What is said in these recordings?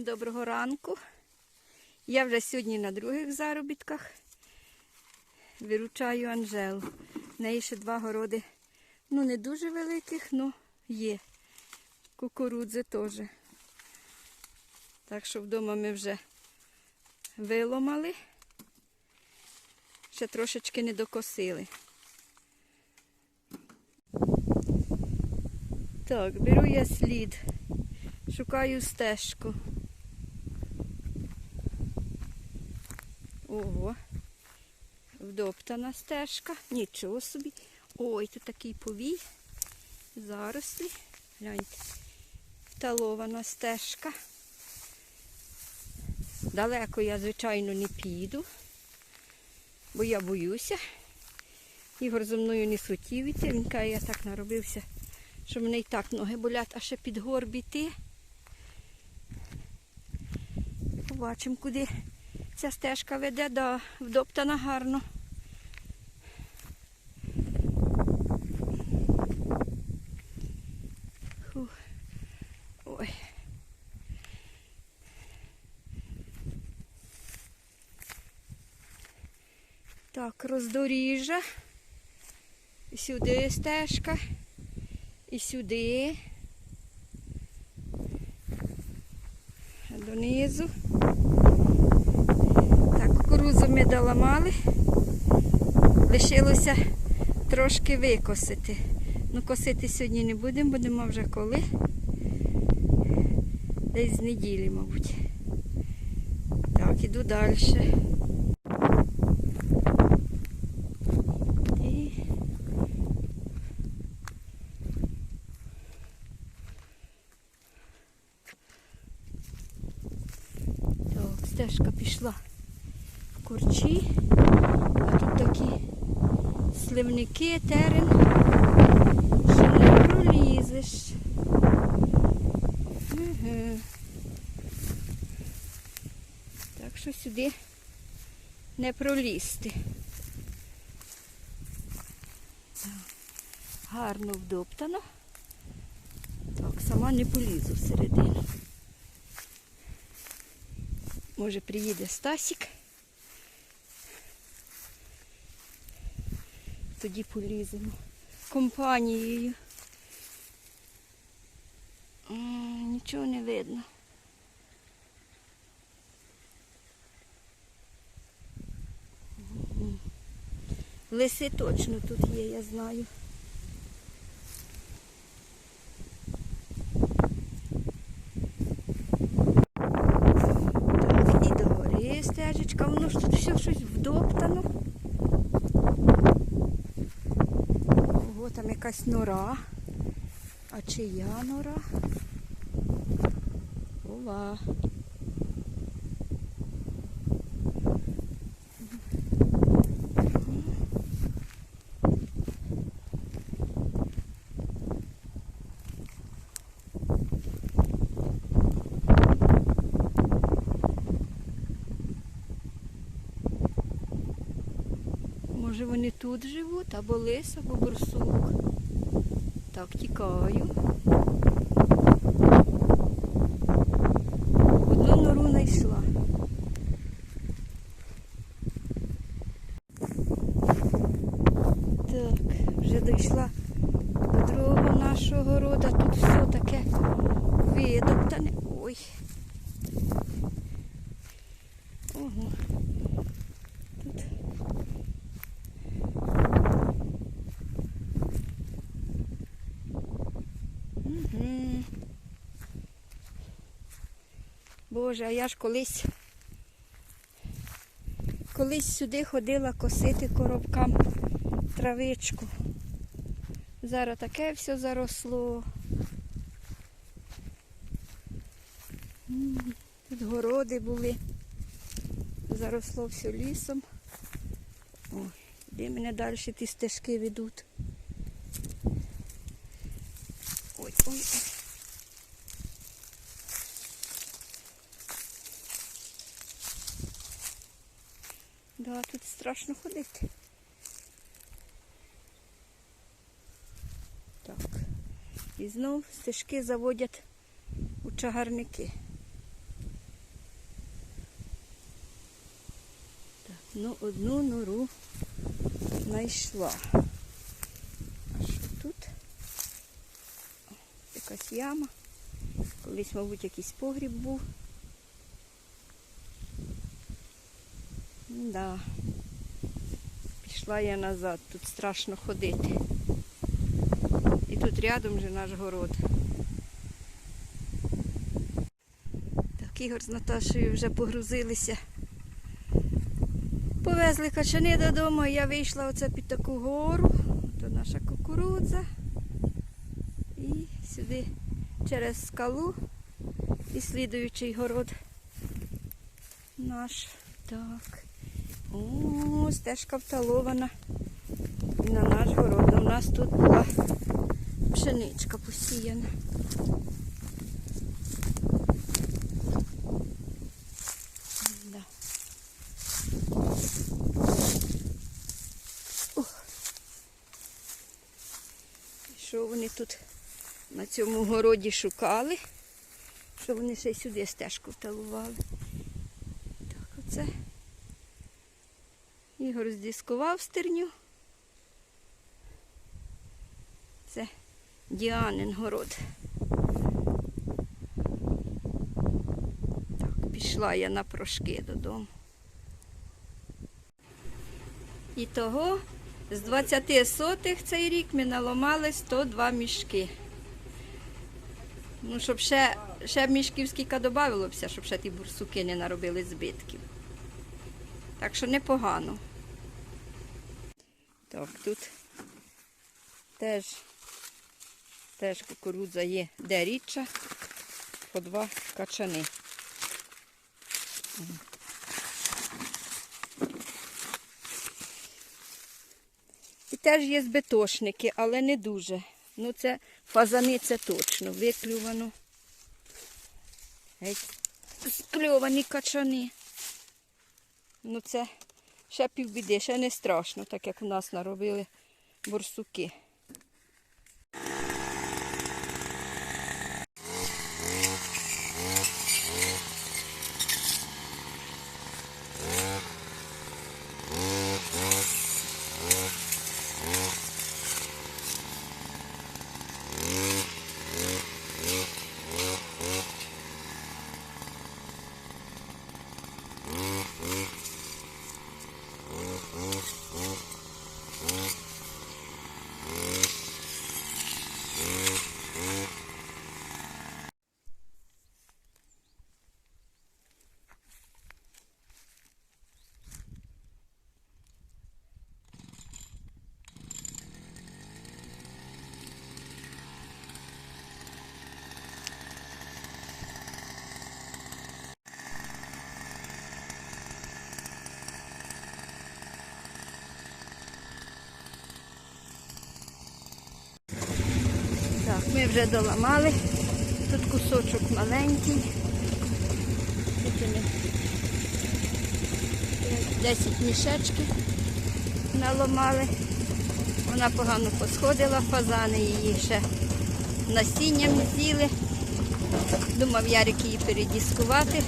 Всім доброго ранку. Я вже сьогодні на других заробітках. Виручаю Анжелу. В неї ще два городи. Ну, не дуже великих, але є. Кукурудзи теж. Так що вдома ми вже виломали. Ще трошечки не докосили. Так, беру я слід. Шукаю стежку. Ого. Вдоптана стежка. Нічого собі. Ой, тут такий повій. Зарослі. Гляньте. Талована стежка. Далеко я, звичайно, не піду, бо я боюся. Ігор зо мною не хотів іти. Він каже, я так наробився, що мене і так ноги болять, а ще під горб іти. Побачимо, куди ця стежка веде, да, вдоптана гарно. Фух. Ой. Так, роздоріжжя. Сюди стежка. І сюди. Донизу. Кукурудзу ми доламали. Лишилося трошки викосити. Ну, косити сьогодні не будемо, будемо вже коли. Десь з неділі, мабуть. Так, іду далі. Так, стежка пішла в курчі, а тут такі сливники, терен, що не пролізеш. Так що сюди не пролізти. Гарно вдоптано. Так, сама не полізу всередину. Може приїде Стасік. Тоді поліземо компанією. Нічого не видно. Лиси точно тут є, я знаю. Так, і догори стежечка, воно ж тут все щось вдоптано. Ого, там якась нора. А чия нора? Ова. Може вони тут живуть, або лис, або борсук. Так, тікаю. Одну нору знайшла. Так, вже дійшла до другого нашого города. Тут все таке видоптане. Ой. Ого. Тут Угу. Боже, а я ж колись колись сюди ходила косити коробкам травичку. Зараз таке все заросло. Тут городи були. Заросло все лісом. Ой, де мене далі ті стежки ведуть. Да, тут страшно ходити. Так. І знову стежки заводять у чагарники. Так, ну одну нору знайшла. А що тут? Якась яма. Колись, мабуть, якийсь погріб був. Да. Пішла я назад, тут страшно ходити. І тут рядом же наш город. Так, Ігор з Наташею вже погрузилися. Повезли качани додому, я вийшла оце під таку гору. То наша кукурудза. І сюди через скалу і слідуючий город наш. Так. О, стежка вталована. І на наш город. У нас тут була пшеничка посіяна. Що вони тут на цьому городі шукали? Що вони ще й сюди стежку вталували. Так, оце. Ігор здіскував стерню. Це Діанин город. Так, пішла я на прошки додому. І того з 20 сотих цей рік ми наламали 102 мішки. Ну, щоб ще, ще мішків скільки додавалося, щоб ще ті бурсуки не наробили збитків. Так що непогано. Так, тут теж, теж кукурудза є, де рідша, по два качани. І теж є збитошники, але не дуже. Ну це фазани це точно, виклювано. Геть, скльовані качани. Ну це ще півбіди, ще не страшно, так як у нас наробили борсуки. Так, ми вже доламали. Тут кусочок маленький. Тут ми 10 мішечків наламали. Вона погано посходила, фазани її ще насінням з'їли. Думав Ярик її передіскувати,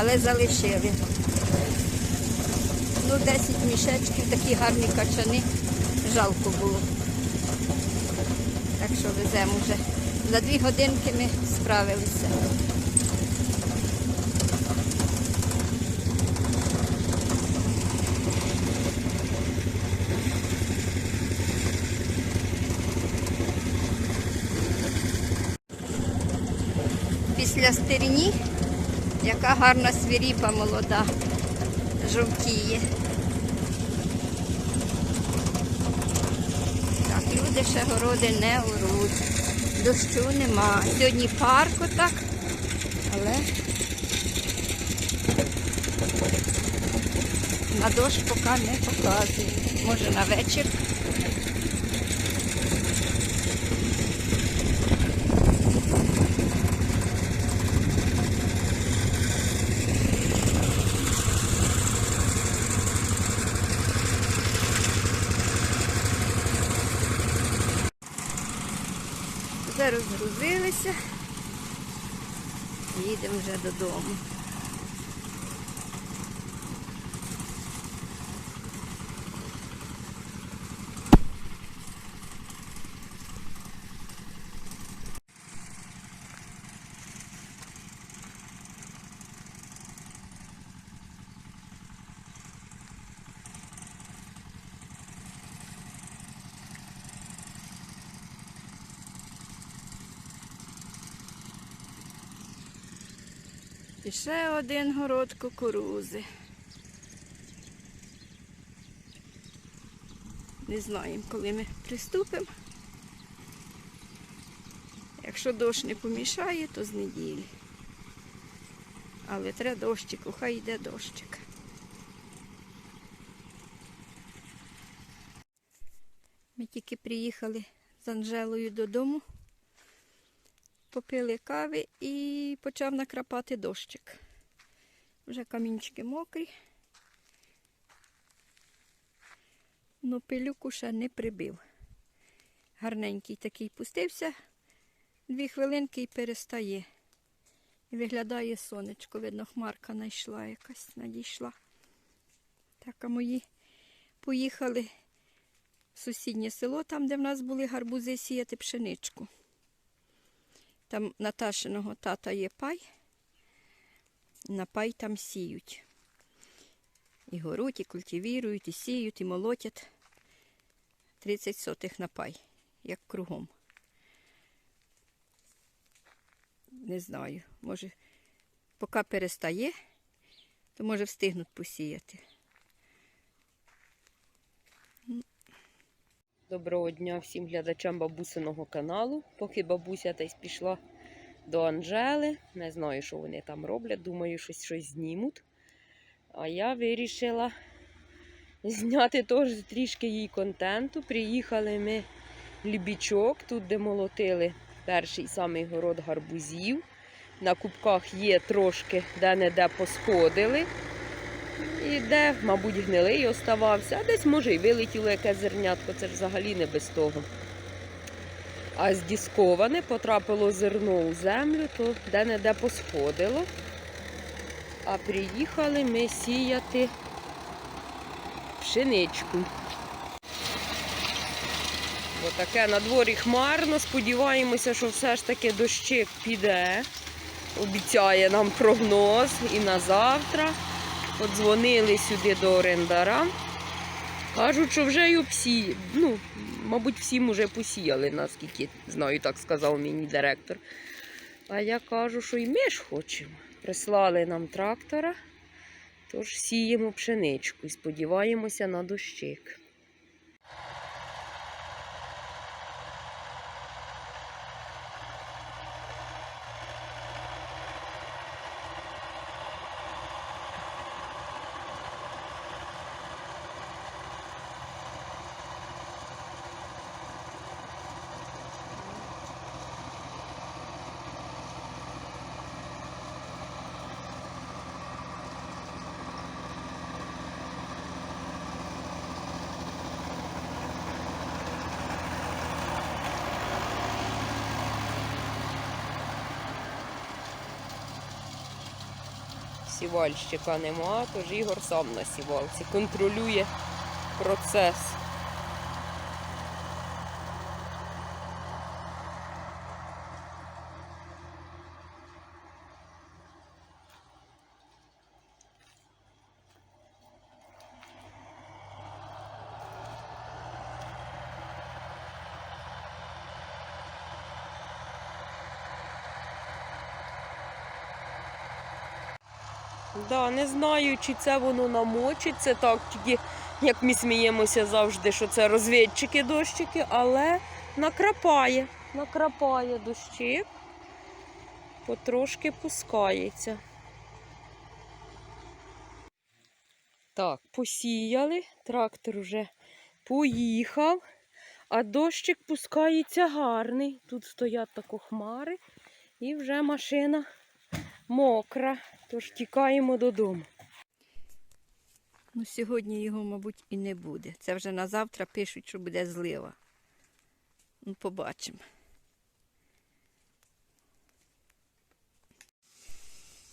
але залишили. Ну, 10 мішечків, такі гарні качани, жалко було. Так що веземо вже. За дві годинки ми справилися. Після стерні, яка гарна свіріпа молода, жовтіє. Люди ще городи не оруть. Дощу нема. Сьогодні парко так, але на дощ поки не показує. Може на вечір. Вже розгрузилися. Їдемо вже додому. І ще один город кукурузи. Не знаємо, коли ми приступимо. Якщо дощ не помішає, то з неділі. Але треба дощику, хай йде дощик. Ми тільки приїхали з Анжелою додому, попили кави і почав накрапати дощик. Вже камінчики мокрі. Ну, пилюку ще не прибив. Гарненький такий пустився, дві хвилинки і перестає. І виглядає сонечко, видно, хмарка знайшла якась, надійшла. Так, а мої поїхали в сусіднє село, там, де в нас були гарбузи сіяти пшеничку. Там Наташиного тата є пай, на пай там сіють. І горуть, і культивірують, і сіють, і молотять. 30 сотих на пай, як кругом. Не знаю, може, поки перестає, то може встигнуть посіяти. Доброго дня всім глядачам бабусиного каналу. Поки бабуся десь пішла до Анжели. Не знаю, що вони там роблять. Думаю, щось щось знімуть. А я вирішила зняти теж трішки їй контенту. Приїхали ми в Лібічок, тут де молотили перший самий город гарбузів. На кубках є трошки де-не-де посходили. І де, мабуть, гнилий оставався, а десь, може, і вилетіло яке зернятко, це ж взагалі не без того. А здісковане потрапило зерно у землю, то де-не-де посходило. А приїхали ми сіяти пшеничку. Бо таке на дворі хмарно, сподіваємося, що все ж таки дощик піде. Обіцяє нам прогноз і на завтра. Подзвонили сюди до орендара. Кажуть, що вже й обсі... ну, мабуть, всім уже посіяли, наскільки знаю, так сказав мені директор. А я кажу, що і ми ж хочемо. Прислали нам трактора, тож сіємо пшеничку і сподіваємося на дощик. Сівальщика нема, тож Ігор сам на сівалці контролює процес. Да, не знаю, чи це воно намочиться так, тільки як ми сміємося завжди, що це розвідчики дощики, але накрапає, накрапає дощик, потрошки пускається. Так, посіяли, трактор вже поїхав, а дощик пускається гарний. Тут стоять тако хмари і вже машина мокра, тож тікаємо додому. Ну, сьогодні його, мабуть, і не буде. Це вже на завтра пишуть, що буде злива. Ну, побачимо.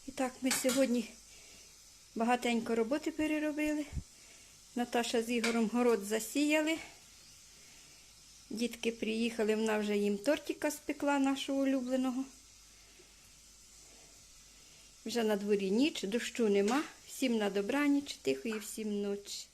І так, ми сьогодні багатенько роботи переробили. Наташа з Ігорем город засіяли. Дітки приїхали, вона вже їм тортика спекла нашого улюбленого. Вже на дворі ніч, дощу нема. Всім на добраніч, тихої всім ночі.